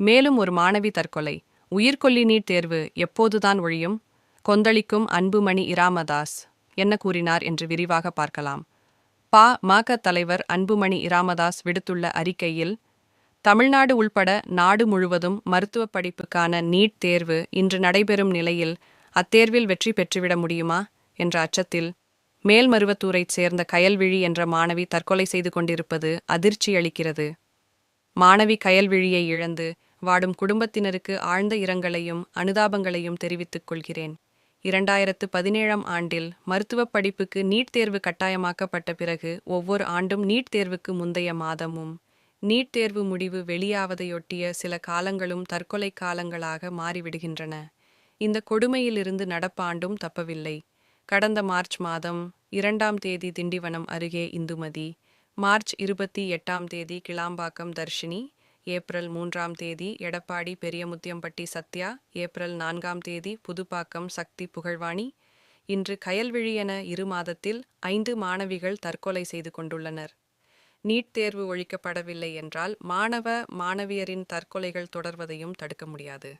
மேலும் ஒரு மாணவி தற்கொலை. உயிர்கொல்லி நீட் தேர்வு எப்போதுதான் ஒழியும்? கொந்தளிக்கும் அன்புமணி இராமதாஸ் என்ன கூறினார் என்று விரிவாக பார்க்கலாம். பா. மக தலைவர் அன்புமணி இராமதாஸ் விடுத்துள்ள அறிக்கையில் தமிழ்நாடு உள்பட நாடு முழுவதும் மருத்துவ படிப்புக்கான நீட் தேர்வு இன்று நடைபெறும் நிலையில் அத்தேர்வில் வெற்றி பெற்றுவிட முடியுமா? என்ற அச்சத்தில் மேல்மருவத்தூரைச் சேர்ந்த கயல்விழி என்ற மாணவி தற்கொலை செய்து கொண்டிருப்பது அதிர்ச்சி அளிக்கிறது மாணவி கயல்விழியை இழந்து வாடும் குடும்பத்தினருக்கு ஆழ்ந்த இரங்கலையும் அனுதாபங்களையும் தெரிவித்துக் கொள்கிறேன். இரண்டாயிரத்து பதினேழாம் ஆண்டில் மருத்துவப் படிப்புக்கு நீட் தேர்வு கட்டாயமாக்கப்பட்ட பிறகு ஒவ்வொரு ஆண்டும் நீட் தேர்வுக்கு முந்தைய மாதமும். நீட் தேர்வு முடிவு வெளியாவதையொட்டிய சில காலங்களும் தற்கொலை காலங்களாக மாறிவிடுகின்றன. இந்த கொடுமையிலிருந்து நடப்பாண்டும் தப்பவில்லை. கடந்த மார்ச் மாதம் இரண்டாம் தேதி திண்டிவனம் அருகே இந்துமதி மார்ச் இருபத்தி எட்டாம் தேதி கிளாம்பாக்கம் தர்ஷினி ஏப்ரல் மூன்றாம் தேதி எடப்பாடி பெரியமுத்தியம்பட்டி சத்யா ஏப்ரல் நான்காம் தேதி புதுப்பாக்கம் சக்தி புகழ்வாணி. இன்று கயல்விழி என இரு மாதத்தில் ஐந்து மாணவிகள் தற்கொலை செய்து கொண்டுள்ளனர். நீட் தேர்வு ஒழிக்கப்படவில்லை என்றால் மாணவ மாணவியரின் தற்கொலைகள் தொடர்வதையும் தடுக்க முடியாது.